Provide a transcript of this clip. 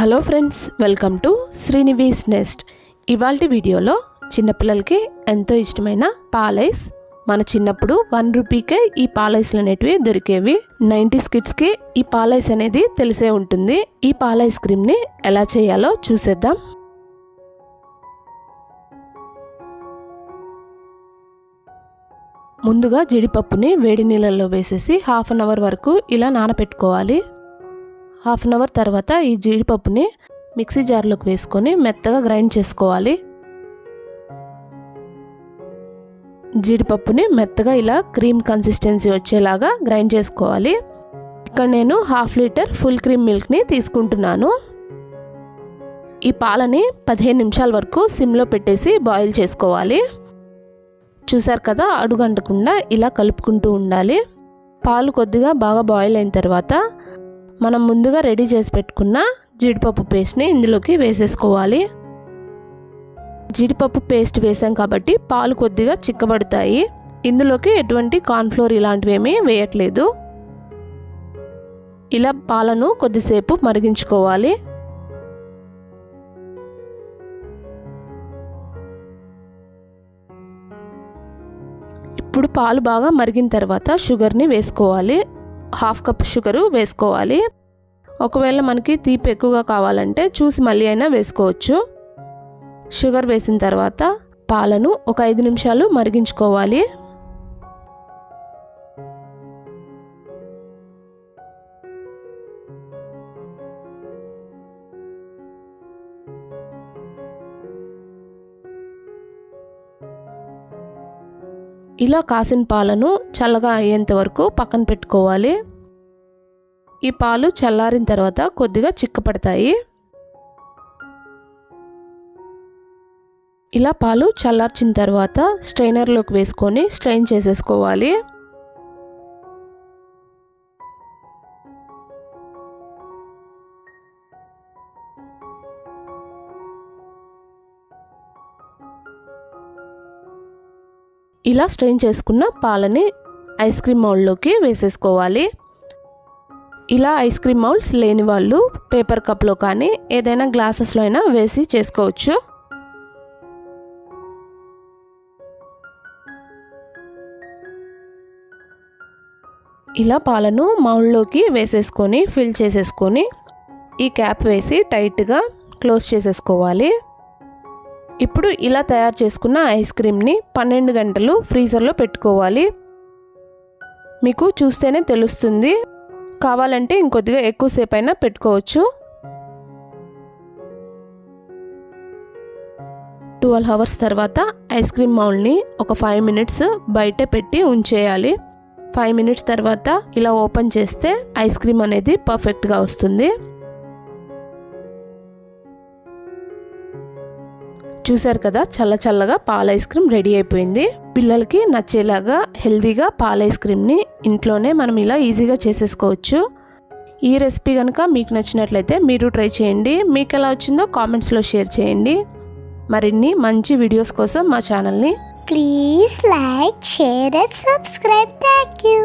Hello friends welcome to Srinivee's nest. ఇవాళ వీడియోలో చిన్నపిల్లలకి ఎంతో ఇష్టమైన పాలైస్. మన చిన్నప్పుడు వన్ రూపీకే ఈ పాలైస్లు అనేటివి దొరికేవి. నైంటీస్ కిడ్స్కి ఈ పాలైస్ అనేది తెలిసే ఉంటుంది. ఈ పాల ఐస్ క్రీమ్ని ఎలా చేయాలో చూసేద్దాం. ముందుగా జీడిపప్పుని వేడి నీళ్ళల్లో వేసేసి హాఫ్ అన్ అవర్ వరకు ఇలా నానపెట్టుకోవాలి. హాఫ్ అన్ అవర్ తర్వాత ఈ జీడిపప్పుని మిక్సీ జార్లోకి వేసుకొని మెత్తగా గ్రైండ్ చేసుకోవాలి. జీడిపప్పుని మెత్తగా ఇలా క్రీమ్ కన్సిస్టెన్సీ వచ్చేలాగా గ్రైండ్ చేసుకోవాలి. ఇక్కడ నేను హాఫ్ లీటర్ ఫుల్ క్రీమ్ మిల్క్ని తీసుకుంటున్నాను. ఈ పాలని పదిహేను నిమిషాల వరకు సిమ్లో పెట్టేసి బాయిల్ చేసుకోవాలి. చూసారు కదా అడుగంటకుండా ఇలా కలుపుకుంటూ ఉండాలి. పాలు కొద్దిగా బాగా బాయిల్ అయిన తర్వాత మనం ముందుగా రెడీ చేసి పెట్టుకున్న జీడిపప్పు పేస్ట్ని ఇందులోకి వేసేసుకోవాలి. జీడిపప్పు పేస్ట్ వేసాం కాబట్టి పాలు కొద్దిగా చిక్కబడతాయి. ఇందులోకి ఎటువంటి కార్న్ఫ్లోర్ ఇలాంటివి ఏమీ వేయట్లేదు. ఇలా పాలను కొద్దిసేపు మరిగించుకోవాలి. ఇప్పుడు పాలు బాగా మరిగిన తర్వాత షుగర్ని వేసుకోవాలి. హాఫ్ కప్ షుగరు వేసుకోవాలి. ఒకవేళ మనకి తీపి ఎక్కువగా కావాలంటే చూసి మళ్ళీ అయినా వేసుకోవచ్చు. షుగర్ వేసిన తర్వాత పాలను ఒక ఐదు నిమిషాలు మరిగించుకోవాలి. ఇలా కాసిన పాలను చల్లగా అయ్యేంత వరకు పక్కన పెట్టుకోవాలి. ఈ పాలు చల్లారిన తర్వాత కొద్దిగా చిక్కపడతాయి. ఇలా పాలు చల్లార్చిన తర్వాత స్ట్రైనర్లోకి వేసుకొని స్ట్రైన్ చేసేసుకోవాలి. ఇలా స్ట్రెయిన్ చేసుకున్న పాలని ఐస్ క్రీమ్ మౌల్డ్లోకి వేసేసుకోవాలి. ఇలా ఐస్ క్రీమ్ మౌల్డ్స్ లేని వాళ్ళు పేపర్ కప్లో కానీ ఏదైనా గ్లాసెస్లో అయినా వేసి చేసుకోవచ్చు. ఇలా పాలను మౌల్డ్లోకి వేసేసుకొని ఫిల్ చేసేసుకొని ఈ క్యాప్ వేసి టైట్గా క్లోజ్ చేసేసుకోవాలి. ఇప్పుడు ఇలా తయారు చేసుకున్న ఐస్ క్రీమ్ని పన్నెండు గంటలు ఫ్రీజర్లో పెట్టుకోవాలి. మీకు చూస్తేనే తెలుస్తుంది. కావాలంటే ఇంకొద్దిగా ఎక్కువసేపు అయినా పెట్టుకోవచ్చు. ట్వెల్వ్ అవర్స్ తర్వాత ఐస్ క్రీమ్ మౌల్డ్ని ఒక ఫైవ్ మినిట్స్ బయట పెట్టి ఉంచేయాలి. ఫైవ్ మినిట్స్ తర్వాత ఇలా ఓపెన్ చేస్తే ఐస్ క్రీమ్ అనేది పర్ఫెక్ట్గా వస్తుంది. చూసారు కదా చల్ల చల్లగా పాల ఐస్ క్రీమ్ రెడీ అయిపోయింది. పిల్లలకి నచ్చేలాగా హెల్తీగా పాల ఐస్ క్రీమ్ని ఇంట్లోనే మనం ఇలా ఈజీగా చేసేసుకోవచ్చు. ఈ రెసిపీ కనుక మీకు నచ్చినట్లయితే మీరు ట్రై చేయండి. మీకు ఎలా వచ్చిందో కామెంట్స్లో షేర్ చేయండి. మరిన్ని మంచి వీడియోస్ కోసం మా ఛానల్ని please like share and subscribe. Thank you